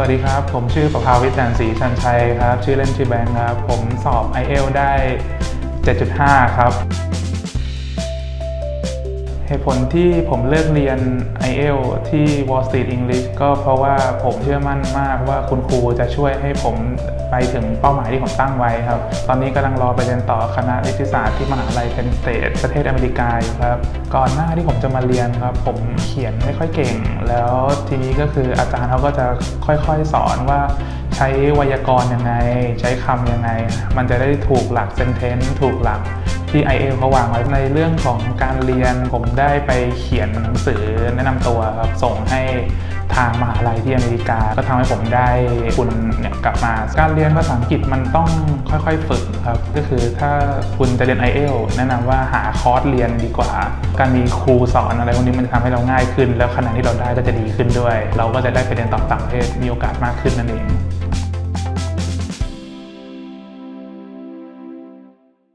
วัสดีครับ ผมชื่อประภาวิจารณ์ศรีชันชัยครับ ชื่อเล่นชื่อแบงค์ครับ ผมสอบ i อเอลได้ 7.5 ครับ เหตุผลที่ผมเลือกเรียน i อ l ที่ Wall Street English ก็เพราะว่าผมเชื่อมั่นมากว่าคุณครูจะช่วยให้ผมไปถึงเป้าหมายที่ผมตั้งไว้ครับ ตอนนี้กำลังรอไปเรียนต่อคณะนิติศาสตร์ที่มหาลัย Penn State ประเทศอเมริกาอยู่ครับ ก่อนหน้าที่ผมจะมาเรียนครับ ผมเขียนไม่ค่อยเก่ง แล้วทีนี้ก็คืออาจารย์เขาก็จะค่อยๆสอนว่าใช้ไวยากรณ์ยังไง ใช้คำยังไง มันจะได้ถูกหลัก sentence ถูกหลัก ที่ i อ l เขาวางไว้ในเรื่องของการเรียน ผมได้ไปเขียนหนังสือแนะนำตัวครับส่งให้ทางมหาลัยที่อเมริกา ก็ทำให้ผมได้คุณเนี่ยกลับมาการเรียนภาษาอังกฤษมันต้องค่อยๆฝึกครับก็คือถ้าคุณจะเรียน i อ l แนะนำว่าหาคอร์สเรียนดีกว่า การมีครูสอนอะไรพวกนี้มันจะทำให้เราง่ายขึ้น แล้วคะแนนที่เราได้ก็จะดีขึ้นด้วย เราก็จะได้ไปเรียนต่อต่างประเทศมีโอกาสมากขึ้นนั่นเอง